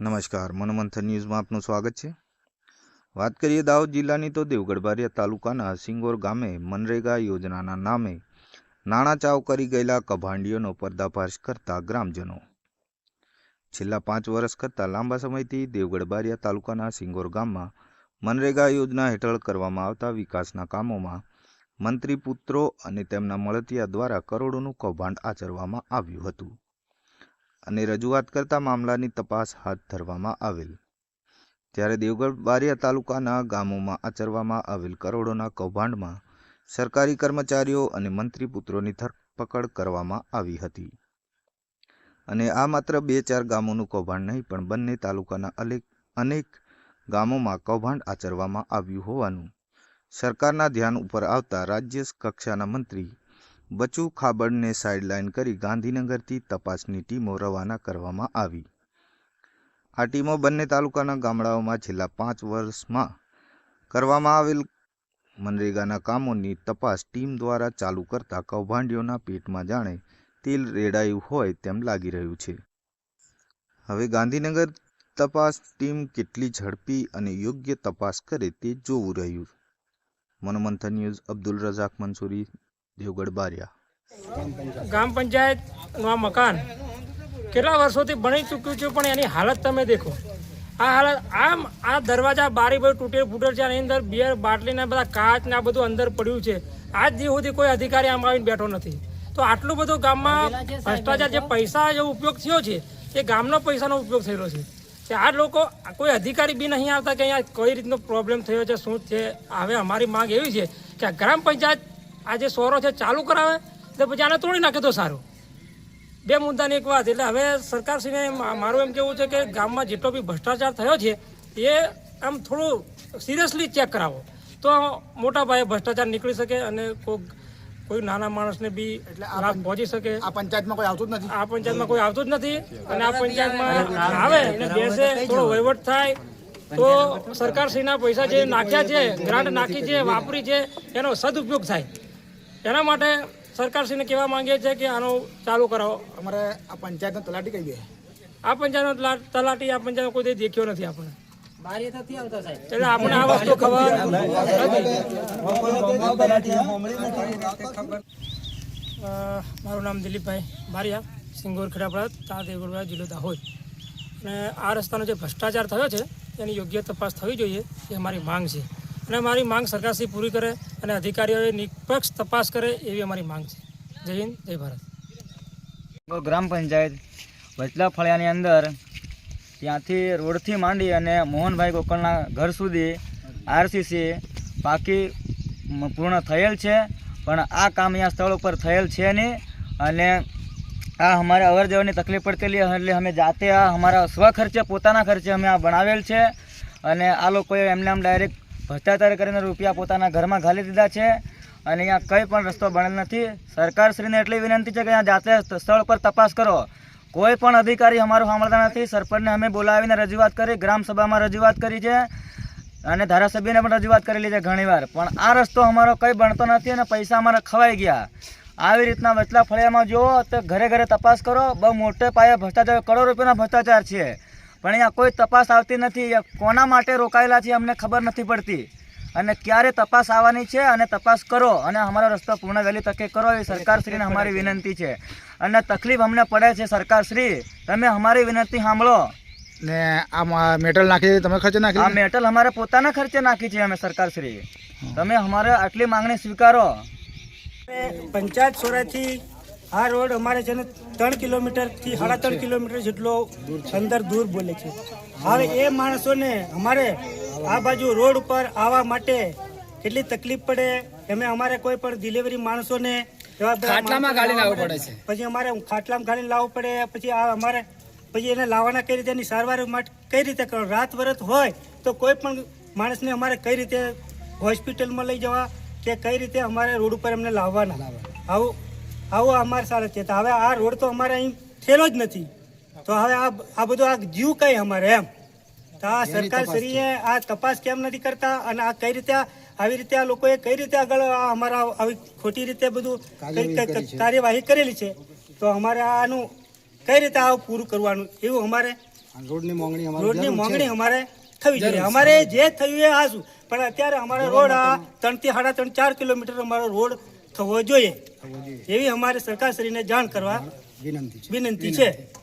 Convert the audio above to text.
નમસ્કાર, મનોમંથન ન્યૂઝમાં આપનું સ્વાગત છે. વાત કરીએ દાહોદ જિલ્લાની તો દેવગઢ બારિયા તાલુકાના સિંગોર ગામે મનરેગા યોજનાના નામે નાણાં ચાવ કરી ગયેલા કભાંડીઓનો પર્દાફાશ કરતા ગ્રામજનો. છેલ્લા પાંચ વર્ષ કરતાં લાંબા સમયથી દેવગઢ બારિયા તાલુકાના સિંગોર ગામમાં મનરેગા યોજના હેઠળ કરવામાં આવતા વિકાસના કામોમાં મંત્રી પુત્રો અને તેમના મળતિયા દ્વારા કરોડોનું કૌભાંડ આચરવામાં આવ્યું હતું. અને રજૂઆત કરતા મામલાની તપાસ હાથ ધરવામાં આવેલ. ત્યારે દેવગઢ બારિયા તાલુકાના ગામોમાં આચરવામાં આવેલ કરોડોના કૌભાંડમાં સરકારી કર્મચારીઓ અને મંત્રી પુત્રોની ધરપકડ કરવામાં આવી હતી. અને આ માત્ર બે ચાર ગામોનું કૌભાંડ નહીં, પણ બંને તાલુકાના અનેક અનેક ગામોમાં કૌભાંડ આચરવામાં આવ્યું હોવાનું સરકારના ધ્યાન ઉપર આવતા રાજ્ય કક્ષાના મંત્રી બચુ ખાબડને સાઇડલાઇન કરી ગાંધીનગરથી તપાસની ટીમો રવાના કરવામાં આવી. આ ટીમો બંને તાલુકાના ગામડાઓમાં છેલ્લા પાંચ વર્ષમાં કરવામાં આવેલ મનરેગાના કામોની તપાસ ટીમ દ્વારા ચાલુ કરતા કૌભાંડીઓના પેટમાં જાણે તેલ રેડાયું હોય તેમ લાગી રહ્યું છે. હવે ગાંધીનગર તપાસ ટીમ કેટલી ઝડપી અને યોગ્ય તપાસ કરે તે જોવું રહ્યું. મનોમંથન ન્યૂઝ અબ્દુલ રઝાક મંસૂરી દેવગઢ બારિયા. ગ્રામ પંચાયતનું આ મકાન. કેટલા વર્ષોથી બની ચૂક્યું છે, પણ એની હાલત તમે દેખો. આ હાલત, આમ આ દરવાજા બારી બધું તૂટેલ ફૂટેલ છે એની અંદર બિયર બાટલીના બધા કાચ ને આ બધું અંદર પડ્યું છે. આજ દિવસ સુધી કોઈ અધિકારી આમ આવીને બેઠો નથી. તો આટલું બધું ગામમાં ભ્રષ્ટાચાર જે પૈસા જે ઉપયોગ થયો છે, એ ગામનો પૈસાનો ઉપયોગ થયેલો છે. કે આ લોકો, કોઈ અધિકારી બી નહીં આવતા કે અહીંયા કઈ રીતનો પ્રોબ્લેમ થયો છે, શું છે, હવે અમારી માંગ એવી છે કે ગ્રામ પંચાયત આ જે સોરો છે ચાલુ કરાવે તો પછી આને તોડી નાખે તો સારું. બે મુદ્દાની એક વાત એટલે હવે સરકારશ્રીને મારું એમ કેવું છે કે ગામમાં જેટલો બી ભ્રષ્ટાચાર થયો છે એ આમ થોડું સિરિયસલી ચેક કરાવો. તો મોટા પાયે ભ્રષ્ટાચાર નીકળી શકે અને કોઈ કોઈ નાના માણસને બી લાભ પહોંચી શકે. આ પંચાયતમાં કોઈ આવતું જ નથી? આ પંચાયતમાં કોઈ આવતું જ નથી અને આ પંચાયતમાં આવે અને બેસે થોડો વહીવટ થાય. તો સરકારશ્રીના પૈસા જે નાખ્યા છે ગ્રાન્ટ નાખી છે વાપરી છે એનો સદુપયોગ થાય. એના માટે સરકારશ્રીને કહેવા માંગીએ છીએ કે આનો ચાલુ કરાવો. અમારે આ પંચાયતનો તલાટી કહી દે? આ પંચાયતનો તલા- તલાટી આ પંચાયત કોઈ દેખ્યો નથી આપણે એટલે આપણે આ વસ્તુ ખબર મારું નામ દિલીપભાઈ બારિયા સિંગોર ખેડાપડા તા દેવગઢ જિલ્લો દાહોદ. અને આ રસ્તાનો જે ભ્રષ્ટાચાર થયો છે એની યોગ્ય તપાસ થવી જોઈએ એ અમારી માંગ છે. અને અમારી માંગ સરકારશ્રી પૂરી કરે અને અધિકારીઓએ નિષ્પક્ષ તપાસ કરે એવી અમારી માંગ છે. જય હિન્દ, જય ભારત. ગ્રામ પંચાયત વચલા ફળિયાની અંદર ત્યાંથી રોડથી માંડી અને મોહનભાઈ ગોકળના ઘર સુધી આરસીસી પાકી પૂર્ણ થયેલ છે, પણ આ કામ અહીંયા સ્થળ ઉપર થયેલ છે નહીં અને આ અમારે અવર જવરની તકલીફ પડતેલી એટલે અમે જાતે આ અમારા સ્વખર્ચે, પોતાના ખર્ચે અમે આ બનાવેલ છે અને આ લોકોએ એમને આમ ડાયરેક્ટ ભ્રષ્ટાચાર કરીને રૂપિયા પોતાના ઘરમાં ઘાલી દીધા છે અને અહીંયા કંઈ પણ રસ્તો બનેલ નથી. સરકારશ્રીને એટલી વિનંતી છે કે અહીંયા જાતે સ્થળ પર તપાસ કરો. કોઈ પણ અધિકારી અમારું સાંભળતા નથી. સરપંચને અમે બોલાવીને રજૂઆત કરી, ગ્રામ સભામાં રજૂઆત કરી છે અને ધારાસભ્યને પણ રજૂઆત કરેલી છે ઘણીવાર. પણ આ રસ્તો અમારો કંઈ બનતો નથી અને પૈસા અમારા ખવાઈ ગયા. આવી રીતના વચલા ફળિયામાં જુઓ તો ઘરે ઘરે તપાસ કરો. બહુ મોટે પાયે ભ્રષ્ટાચાર, કરોડો રૂપિયાના ભ્રષ્ટાચાર છે. પણ અહીંયા કોઈ તપાસ આવતી નથી. કોના માટે રોકાયેલા છે અમને ખબર નથી પડતી. અને ક્યારે તપાસ આવવાની છે અને તપાસ કરો અને અમારો રસ્તો પૂર્ણ વહેલી તકે કરો એ સરકારશ્રીને અમારી વિનંતી છે. અને તકલીફ અમને પડે છે સરકારશ્રી તમે અમારી વિનંતી સાંભળો. ને આમાં મેટલ નાખી તમે ખર્ચે નાખી આ મેટલ અમારે પોતાના ખર્ચે નાખી છે અમે સરકારશ્રી. તમે અમારે આટલી માંગણી સ્વીકારો. પંચાયત સોરાથી આ રોડ અમારે છે ને ત્રણ કિલોમીટરથી સાડા ત્રણ કિલોમીટર જેટલો અંદર દૂર બોલે છે. હવે એ માણસોને અમારે આ બાજુ રોડ ઉપર આવવા માટે કેટલી તકલીફ પડે એમે અમારે કોઈ પણ ડિલિવરી માણસોને ખાટલામાં ગાડી લાવવું પડે છે. પછી અમારે ખાટલામાં ગાડી લાવવું પડે પછી આ અમારે પછી એને લાવવાના કઈ રીતે એની સારવાર માટે કઈ રીતે કરો રાત વરત હોય તો કોઈ પણ માણસને અમારે કઈ રીતે હોસ્પિટલમાં લઈ જવા કે કઈ રીતે અમારે રોડ ઉપર એમને લાવવાના. આવું આવું અમારે સારું છે. તો હવે આ રોડ તો અમારે અહીં થયેલો જ નથી. તો હવે આ આ બધું આ જીવ કઈ અમારે એમ? તો આ સરકાર શ્રીએ આ તપાસ કેમ નથી કરતા? અને આ કઈ રીતે આવી રીતે આ લોકોએ કઈ રીતે આગળ આ અમારા આવી ખોટી રીતે બધું કાર્યવાહી કરેલી છે. તો અમારે આનું કઈ રીતે આ પૂરું કરવાનું? એવું અમારે રોડની માંગણી રોડની માંગણી અમારે થવી જોઈએ. અમારે જે થયું એ હાશું પણ અત્યારે અમારો રોડ આ ત્રણથી સાડા ત્રણ ચાર કિલોમીટર અમારો રોડ થવો જોઈએ. એવી અમારે સરકારશ્રીને જાણ કરવા વિનંતી છે. વિનંતી છે.